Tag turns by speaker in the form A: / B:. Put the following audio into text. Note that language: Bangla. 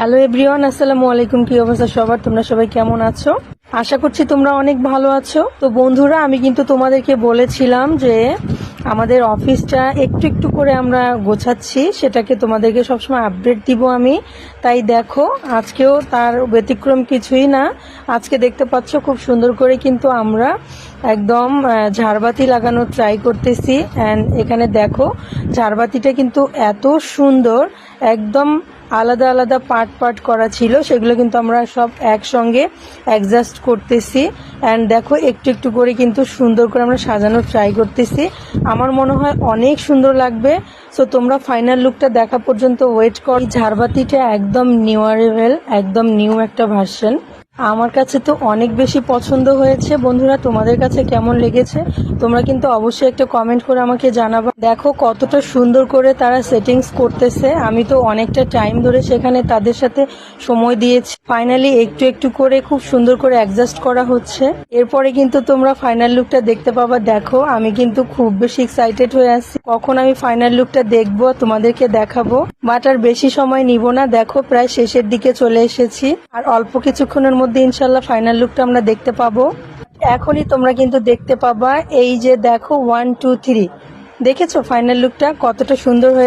A: হ্যালো এভরিওয়ান আসসালামু আলাইকুম কি অবস্থা সবার? তোমরা সবাই কেমন আছো? আশা করছি তোমরা অনেক ভালো আছো। তো বন্ধুরা, আমি কিন্তু তোমাদেরকে বলেছিলাম যে আমাদের অফিসটা একটু একটু করে আমরা গোছাচ্ছি। সেটাকে তোমাদেরকে সবসময় আপডেট দিব আমি। তাই দেখো, আজকেও তার ব্যতিক্রম কিছুই না। আজকে দেখতে পাচ্ছ খুব সুন্দর করে কিন্তু আমরা একদম ঝাড়বাতি লাগানো ট্রাই করতেছি। অ্যান্ড এখানে দেখো, ঝাড়বাতিটা কিন্তু এত সুন্দর, একদম আলাদা আলাদা পার্ট পার্ট করা ছিল, সেগুলো কিন্তু আমরা সব একসঙ্গে অ্যাডজাস্ট করতেছি। অ্যান্ড দেখো, একটু একটু করে কিন্তু সুন্দর করে আমরা সাজানোর ট্রাই করতেছি। আমার মনে হয় অনেক সুন্দর লাগবে। সো তোমরা ফাইনাল লুকটা দেখা পর্যন্ত ওয়েট কর। ঝাড়বাতিটা একদম নিউয়ারেবল একদম নিউ একটা ভার্সন আমার কাছে তো অনেক বেশি পছন্দ হয়েছে। বন্ধুরা, তোমাদের কাছে কেমন লেগেছে? তোমরা কিন্তু অবশ্যই একটা কমেন্ট করে আমাকে জানাবা। দেখো কতটা সুন্দর করে তারা সেটিংস করতেছে। আমি তো অনেকটা টাইম ধরে সেখানে তাদের সাথে সময় দিয়েছি। ফাইনালি একটু একটু করে খুব সুন্দর করে অ্যাডজাস্ট করা হচ্ছে। এরপরে কিন্তু তোমরা ফাইনাল লুকটা দেখতে পাবা। দেখো, আমি কিন্তু খুব বেশি এক্সাইটেড হয়ে আসছি কখন আমি ফাইনাল লুকটা দেখব তোমাদেরকে দেখাবো। বাট আর বেশি সময় নিব না। দেখো, প্রায় শেষের দিকে চলে এসেছি। আর অল্প কিছুক্ষণের মধ্যে ইনশাল্লাহ ফাইনাল লুকটা আমরা দেখতে পাবো। এখনই তোমরা কিন্তু দেখতে পাবা, এই যে দেখো ওয়ান টু থ্রি দেখেছ ফাইনাল লুকটা কতটা সুন্দর হয়েছে?